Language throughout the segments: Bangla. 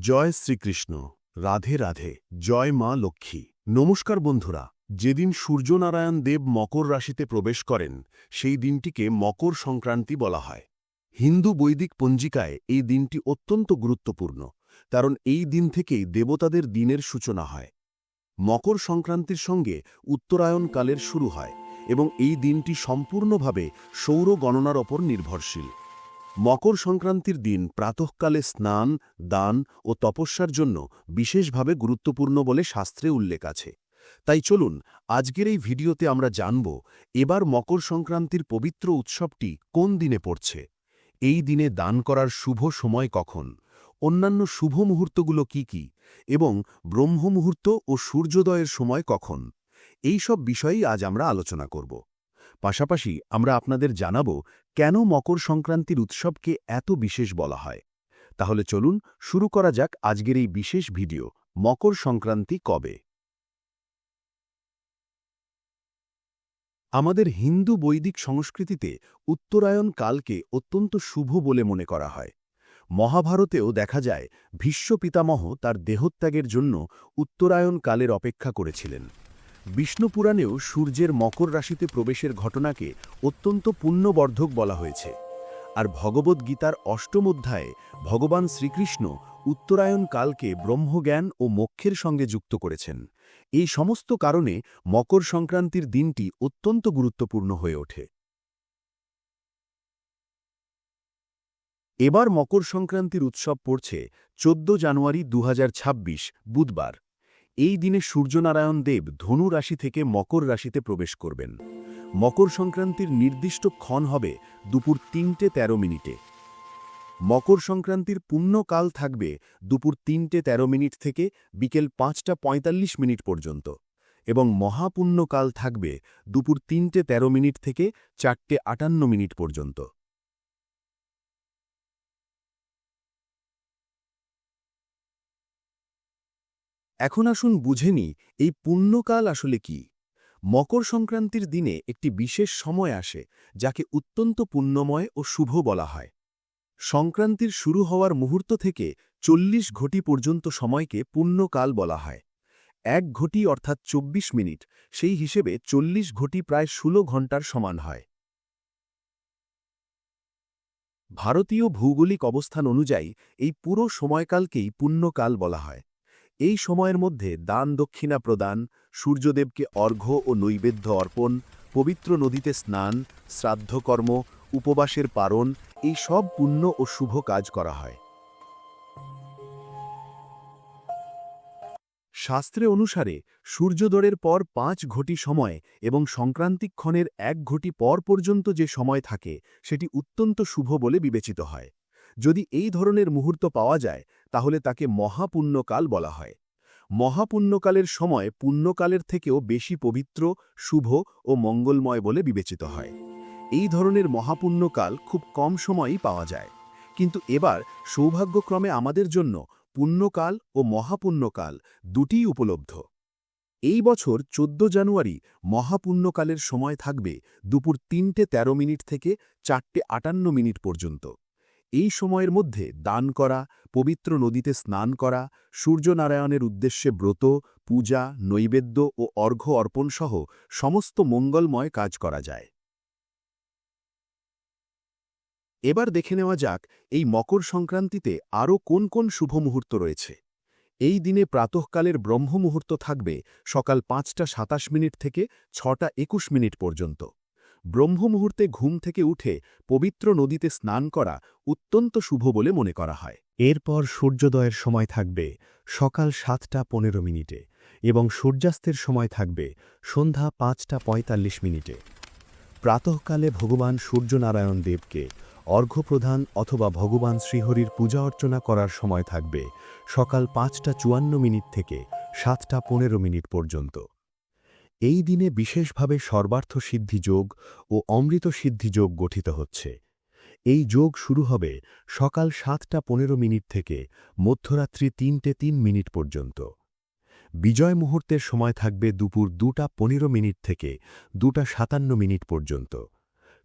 জয় শ্রীকৃষ্ণ, রাধে রাধে, জয় মা লক্ষ্মী। নমস্কার বন্ধুরা, যেদিন সূর্যনারায়ণ দেব মকর রাশিতে প্রবেশ করেন, সেই দিনটিকে মকর সংক্রান্তি বলা হয়। হিন্দু বৈদিক পঞ্জিকায় এই দিনটি অত্যন্ত গুরুত্বপূর্ণ, কারণ এই দিন থেকেই দেবতাদের দিনের সূচনা হয়। মকর সংক্রান্তির সঙ্গে উত্তরায়ণ কালের শুরু হয় এবং এই দিনটি সম্পূর্ণভাবে সৌর গণনার ওপর নির্ভরশীল। মকর সংক্রান্তির দিন প্রাতঃকালে স্নান, দান ও তপস্যার জন্য বিশেষভাবে গুরুত্বপূর্ণ বলে শাস্ত্রে উল্লেখ আছে। তাই চলুন, আজকের এই ভিডিওতে আমরা জানব, এবার মকর সংক্রান্তির পবিত্র উৎসবটি কোন দিনে পড়ছে? এই দিনে দান করার শুভ সময় কখন? অন্যান্য শুভ মুহূর্তগুলো কি কি? এবং ব্রহ্ম মুহূর্ত ও সূর্যোদয়ের সময় কখন? এই সব বিষয়েই আজ আমরা আলোচনা করব। পাশাপাশি আমরা আপনাদের জানাব কেন মকর সংক্রান্তির উৎসবকে এত বিশেষ বলা হয়। তাহলে চলুন শুরু করা যাক আজকের এই বিশেষ ভিডিও, মকর সংক্রান্তি কবে? আমাদের হিন্দু বৈদিক সংস্কৃতিতে উত্তরায়ণ কালকে অত্যন্ত শুভ বলে মনে করা হয়। মহাভারতেও দেখা যায়, ভীষ্ম পিতামহ তার দেহত্যাগের জন্য উত্তরায়ণ কালের অপেক্ষা করেছিলেন। বিষ্ণুপুরাণেও সূর্যের মকর রাশিতে প্রবেশের ঘটনাকে অত্যন্ত পুণ্যবর্ধক বলা হয়েছে। আর ভগবদ্গীতার অষ্টম অধ্যায়ে ভগবান শ্রীকৃষ্ণ উত্তরায়ণ কালকে ব্রহ্মজ্ঞান ও মোক্ষের সঙ্গে যুক্ত করেছেন। এই সমস্ত কারণে মকর সংক্রান্তির দিনটি অত্যন্ত গুরুত্বপূর্ণ হয়ে ওঠে। এবার মকর সংক্রান্তির উৎসব পড়ছে চোদ্দ জানুয়ারি দু হাজার ছাব্বিশ, বুধবার। এই দিনে সূর্যনারায়ণ দেব ধনু রাশি থেকে মকর রাশিতে প্রবেশ করবেন। মকর সংক্রান্তির নির্দিষ্ট ক্ষণ হবে দুপুর তিনটে ১৩ মিনিটে। মকর সংক্রান্তির পুণ্যকাল থাকবে দুপুর তিনটে ১৩ মিনিট থেকে বিকেল পাঁচটা ৪৫ মিনিট পর্যন্ত এবং মহাপুণ্যকাল থাকবে দুপুর তিনটে ১৩ মিনিট থেকে চারটে আটান্ন মিনিট পর্যন্ত। এখন আসুন বুঝে নি এই পুণ্যকাল আসলে কি? মকর সংক্রান্তির দিনে একটি বিশেষ সময় আসে, যাকে অত্যন্ত পুণ্যময় ও শুভ বলা হয়। সংক্রান্তির শুরু হওয়ার মুহূর্ত থেকে চল্লিশ ঘটি পর্যন্ত সময়কে পুণ্যকাল বলা হয়। এক ঘটি অর্থাৎ ২৪ মিনিট, সেই হিসেবে চল্লিশ ঘটি প্রায় ষোলো ঘণ্টার সমান হয়। ভারতীয় ভৌগোলিক অবস্থান অনুযায়ী, এই পুরো সময়কালকেই পুণ্যকাল বলা হয়। এই সময়ের মধ্যে দান দক্ষিণা প্রদান, সূর্যদেবকে অর্ঘ্য ও নৈবেদ্য অর্পণ, পবিত্র নদীতে স্নান, শ্রাদ্ধকর্ম, উপবাসের পারণ, এই সব পুণ্য ও শুভ কাজ করা হয়। শাস্ত্রে অনুসারে সূর্যোদয়ের পর পাঁচ ঘটি সময় এবং সংক্রান্তিক্ষণের এক ঘটি পর পর্যন্ত যে সময় থাকে, সেটি অত্যন্ত শুভ বলে বিবেচিত হয়। যদি এই ধরনের মুহূর্ত পাওয়া যায় তাহলে তাকে মহাপুণ্যকাল বলা হয়। মহাপুণ্যকালের সময় পুণ্যকালের থেকেও বেশি পবিত্র, শুভ ও মঙ্গলময় বলে বিবেচিত হয়। এই ধরনের মহাপুণ্যকাল খুব কম সময়ই পাওয়া যায়। কিন্তু এবার সৌভাগ্যক্রমে আমাদের জন্য পুণ্যকাল ও মহাপুণ্যকাল দুটিই উপলব্ধ। এই বছর ১৪ জানুয়ারি মহাপুণ্যকালের সময় থাকবে দুপুর তিনটে ১৩ মিনিট থেকে চারটে আটান্ন মিনিট পর্যন্ত। এই সময়ের মধ্যে দান করা, পবিত্র নদীতে স্নান করা, সূর্যনারায়ণের উদ্দেশ্যে ব্রত, পূজা, নৈবেদ্য ও অর্ঘ্য অর্পণ সহ সমস্ত মঙ্গলময় কাজ করা যায়। এবার দেখে নেওয়া যাক এই মকর সংক্রান্তিতে আরও কোন কোন শুভ মুহূর্ত রয়েছে। এই দিনে প্রাতঃকালের ব্রহ্ম মুহূর্ত থাকবে সকাল পাঁচটা সাতাশ মিনিট থেকে ছটা একুশ মিনিট পর্যন্ত। ব্রহ্ম মুহূর্তে ঘুম থেকে উঠে পবিত্র নদীতে স্নান করা অত্যন্ত শুভ বলে মনে করা হয়। এরপর সূর্যোদয়ের সময় থাকবে সকাল সাতটা পনেরো মিনিটে এবং সূর্যাস্তের সময় থাকবে সন্ধ্যা পাঁচটা পঁয়তাল্লিশ মিনিটে। প্রাতঃকালে ভগবান সূর্যনারায়ণ দেবকে অর্ঘ্যপ্রধান অথবা ভগবান শ্রীহরির পূজা অর্চনা করার সময় থাকবে সকাল পাঁচটা চুয়ান্ন মিনিট থেকে সাতটা পনেরো মিনিট পর্যন্ত। এই দিনে বিশেষভাবে সর্বার্থ সিদ্ধি যোগ ও অমৃত সিদ্ধি যোগ গঠিত হচ্ছে। এই যোগ শুরু হবে সকাল সাতটা পনেরো মিনিট থেকে মধ্যরাত্রি তিনটে তিন মিনিট পর্যন্ত। বিজয় মুহূর্তের সময় থাকবে দুপুর দুটা পনেরো মিনিট থেকে দুটা সাতান্ন মিনিট পর্যন্ত।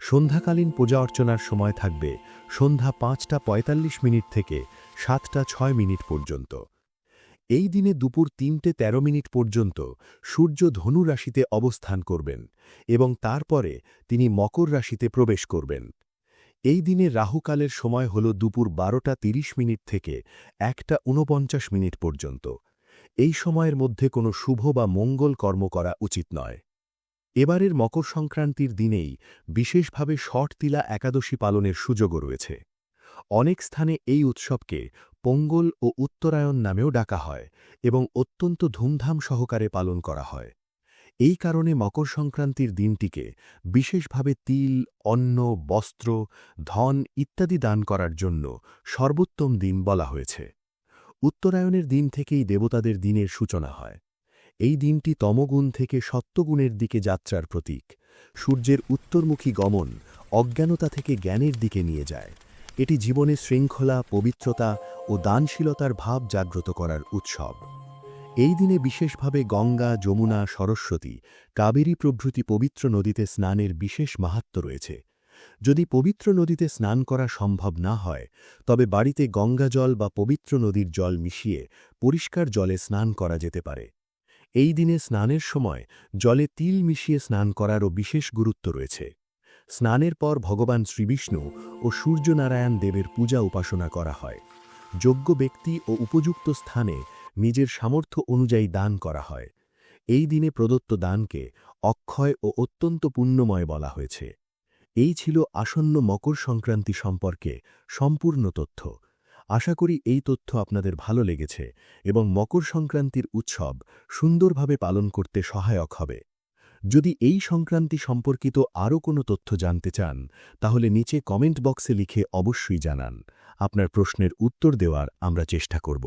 সন্ধ্যাকালীন পূজা অর্চনার সময় থাকবে সন্ধ্যা পাঁচটা পঁয়তাল্লিশ মিনিট থেকে সাতটা ছয় মিনিট পর্যন্ত। এই দিনে দুপুর তিনটে ১৩ মিনিট পর্যন্ত সূর্য ধনু রাশিতে অবস্থান করবেন এবং তারপরে তিনি মকর রাশিতে প্রবেশ করবেন। এই দিনে রাহুকালের সময় হল দুপুর বারোটা ৩০ মিনিট থেকে একটা ঊনপঞ্চাশ মিনিট পর্যন্ত। এই সময়ের মধ্যে কোনো শুভ বা মঙ্গল কর্ম করা উচিত নয়। এবারের মকর সংক্রান্তির দিনেই বিশেষভাবে শর্টতিলা একাদশী পালনের সুযোগও রয়েছে। অনেক স্থানে এই উৎসবকে পোঙ্গল ও উত্তরায়ণ নামেও ডাকা হয় এবং অত্যন্ত ধুমধাম সহকারে পালন করা হয়। এই কারণে মকর সংক্রান্তির দিনটিকে বিশেষভাবে তিল, অন্ন, বস্ত্র, ধন ইত্যাদি দান করার জন্য সর্বোত্তম দিন বলা হয়েছে। উত্তরায়ণের দিন থেকেই দেবতাদের দিনের সূচনা হয়। এই দিনটি তমগুণ থেকে সত্যগুণের দিকে যাত্রার প্রতীক। সূর্যের উত্তরমুখী গমন অজ্ঞানতা থেকে জ্ঞানের দিকে নিয়ে যায়। এটি জীবনে শৃঙ্খলা, পবিত্রতা ও দানশীলতার ভাব জাগ্রত করার উৎসব। এই দিনে বিশেষভাবে গঙ্গা, যমুনা, সরস্বতী, কাবেরী প্রভৃতি পবিত্র নদীতে স্নানের বিশেষ মাহাত্ম রয়েছে। যদি পবিত্র নদীতে স্নান করা সম্ভব না হয়, তবে বাড়িতে গঙ্গা জল বা পবিত্র নদীর জল মিশিয়ে পরিষ্কার জলে স্নান করা যেতে পারে। এই দিনে স্নানের সময় জলে তিল মিশিয়ে স্নান করারও বিশেষ গুরুত্ব রয়েছে। স্নানের পর ভগবান শ্রীবিষ্ণু ও সূর্যনারায়ণ দেবের পূজা উপাসনা করা হয়। যোগ্য ব্যক্তি ও উপযুক্ত স্থানে নিজের সামর্থ্য অনুযায়ী দান করা হয়। এই দিনে প্রদত্ত দানকে অক্ষয় ও অত্যন্ত পুণ্যময় বলা হয়েছে। এই ছিল আসন্ন মকর সংক্রান্তি সম্পর্কে সম্পূর্ণ তথ্য। আশা করি এই তথ্য আপনাদের ভালো লেগেছে এবং মকর সংক্রান্তির উৎসব সুন্দরভাবে পালন করতে সহায়ক হবে। যদি এই সংক্রান্তি সম্পর্কিত আরও কোনো তথ্য জানতে চান, তাহলে নিচে কমেন্ট বক্সে লিখে অবশ্যই জানান। আপনার প্রশ্নের উত্তর দেওয়ার আমরা চেষ্টা করব।